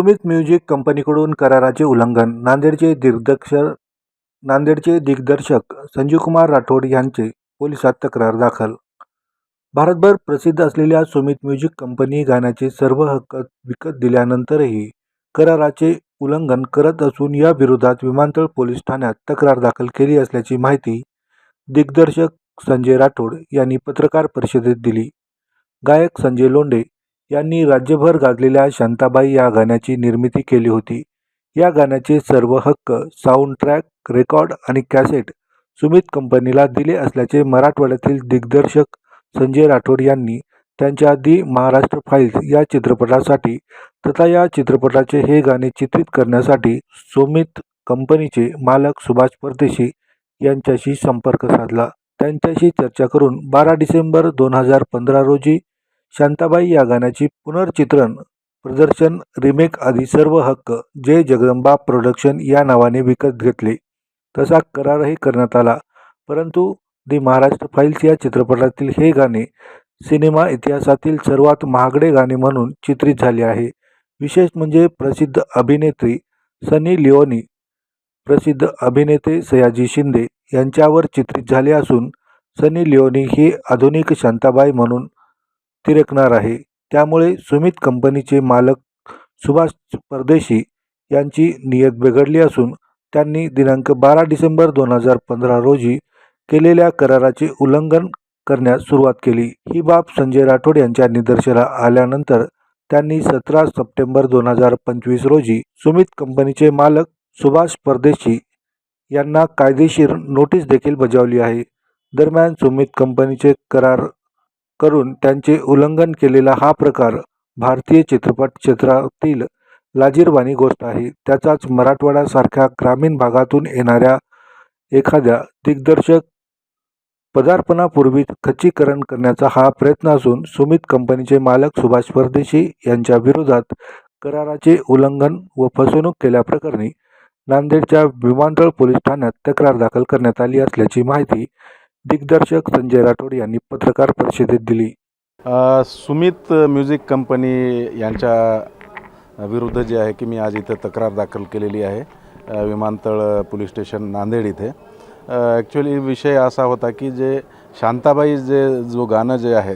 Sumit music कंपनीकडून कराराचे उल्लंघन नांदेडचे दिग्दर्शक नांदेडचे दिग्दर्शक संजीवकुमार राठोड यांचे पोलिसात तक्रार दाखल. भारतभर प्रसिद्ध असलेल्या सुमित म्युझिक कंपनी गाण्याचे सर्व हक्क विकत दिल्यानंतरही कराराचे उल्लंघन करत असून या विरोधात विमानतळ पोलीस ठाण्यात तक्रार दाखल केली असल्याची माहिती दिग्दर्शक संजय राठोड यांनी पत्रकार परिषदेत दिली. गायक संजय लोंढे यांनी राज्यभर गाजलेल्या शांताबाई या गाण्याची निर्मिती केली होती. या गाण्याचे सर्व हक्क साऊंड ट्रॅक रेकॉर्ड आणि कॅसेट सुमित कंपनीला दिले असल्याचे मराठवाड्यातील दिग्दर्शक संजय राठोड यांनी त्यांच्या दी महाराष्ट्र फाईल्स या चित्रपटासाठी तथा या चित्रपटाचे हे गाणे चित्रित करण्यासाठी सुमित कंपनीचे मालक सुभाष परदेशी यांच्याशी संपर्क साधला. त्यांच्याशी चर्चा करून बारा डिसेंबर दोन हजार पंधरा रोजी शांताबाई या गाण्याची पुनर्चित्रण प्रदर्शन रिमेक आदी सर्व हक्क जय जगदंबा प्रोडक्शन या नावाने विकत घेतले. तसा करारही करण्यात आला. परंतु दी महाराष्ट्र फाईल्स या चित्रपटातील हे गाणे सिनेमा इतिहासातील सर्वात महागडे गाणे म्हणून चित्रित झाले आहे. विशेष म्हणजे प्रसिद्ध अभिनेत्री सनी लिओनी प्रसिद्ध अभिनेते सयाजी शिंदे यांच्यावर चित्रित झाले असून सनी लिओनी ही आधुनिक शांताबाई म्हणून तिरकणार आहे. त्यामुळे सुमित कंपनीचे मालक सुभाष परदेशी यांची नियत बिघडली असून त्यांनी दिनांक बारा डिसेंबर दोन हजार पंधरा रोजी केलेल्या कराराचे उल्लंघन करण्यास सुरुवात केली. ही बाब संजय राठोड यांच्या निदर्शनाला आल्यानंतर त्यांनी सतरा सप्टेंबर दोन हजार पंचवीस रोजी सुमित कंपनीचे मालक सुभाष परदेशी यांना कायदेशीर नोटीस देखील बजावली आहे. दरम्यान सुमित कंपनीचे करार करून त्यांचे उल्लंघन केलेला हा प्रकार भारतीय चित्रपट क्षेत्रातील लाजीरवाणी गोष्ट आहे. त्याचाच मराठवाड्यासारख्या ग्रामीण भागातून येणाऱ्या एखाद्या दिग्दर्शक पदार्पणापूर्वी खच्चीकरण करण्याचा हा प्रयत्न असून सुमित कंपनीचे मालक सुभाष परदेशी यांच्या विरोधात कराराचे उल्लंघन व फसवणूक केल्याप्रकरणी नांदेडच्या विमानतळ पोलीस ठाण्यात तक्रार दाखल करण्यात आली असल्याची माहिती दिग्दर्शक संजय राठोड यांनी पत्रकार परिषदेत दिली. सुमित म्युझिक कंपनी यांच्या विरुद्ध जे आहे की मी आज इथं तक्रार दाखल केलेली आहे विमानतळ पोलीस स्टेशन नांदेड इथे. ॲक्च्युली विषय असा होता की जे शांताबाई जे जो गाणं जे आहे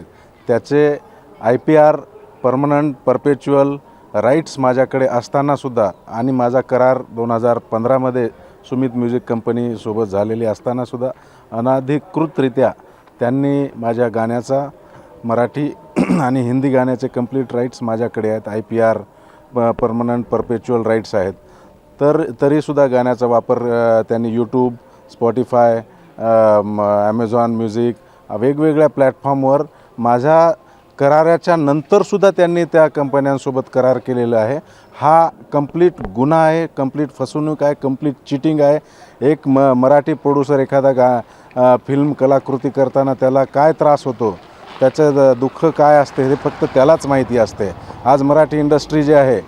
त्याचे I P R permanent perpetual rights माझ्याकडे असतानासुद्धा आणि माझा करार दोन हजार पंधरामध्ये सुमित म्युझिक कंपनीसोबत झालेली असतानासुद्धा अनाधिकृतरित्या त्यांनी माझ्या गाण्याचा मराठी आणि हिंदी गाण्याचे कंप्लीट राईट्स माझ्याकडे आहेत. आय पी आर प परमनंट परपेच्युअल राईट्स आहेत. तर तरीसुद्धा गाण्याचा वापर त्यांनी यूट्यूब स्पॉटीफाय ॲमेझॉन म्युझिक वेगवेगळ्या प्लॅटफॉर्मवर माझ्या कराराच्या नंतरसुद्धा त्यांनी त्या कंपन्यांसोबत करार केलेला आहे. हा कंप्लीट गुन्हा आहे कंप्लीट फसवणूक आहे कंप्लीट चिटिंग आहे. एक म मराठी प्रोड्युसर एखादा गा फिल्म कलाकृती करताना त्याला काय त्रास होतो त्याचं द- दुःख काय असते हे फक्त त्यालाच माहिती असते. आज मराठी इंडस्ट्री जी आहे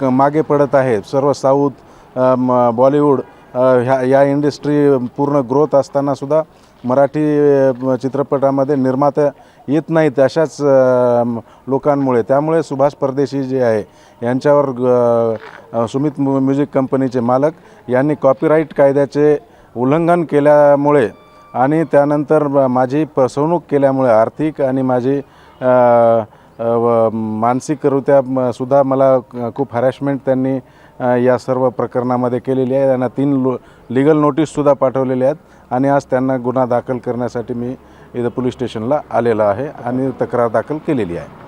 क मागे पडत आहे सर्व साऊथ म बॉलिवूड ह्या या इंडस्ट्री पूर्ण ग्रोथ असतानासुद्धा मराठी चित्रपटामध्ये निर्माते येत नाहीत अशाच लोकांमुळे. त्यामुळे सुभाष परदेशी जे आहे यांच्यावर सुमित म्युझिक कंपनीचे मालक यांनी कॉपीराईट कायद्याचे उल्लंघन केल्यामुळे आणि त्यानंतर माझी फसवणूक केल्यामुळे आर्थिक आणि माझी व मानसिकरित्या सुद्धा मला खूप हॅरॅशमेंट त्यांनी या सर्व प्रकरणामध्ये केलेली आहे. त्यांना तीन लो लिगल नोटीससुद्धा पाठवलेल्या आहेत. आणि आज त्यांना गुन्हा दाखल करण्यासाठी मी इथं पोलीस स्टेशनला आलेलो आहे आणि तक्रार दाखल केलेली आहे.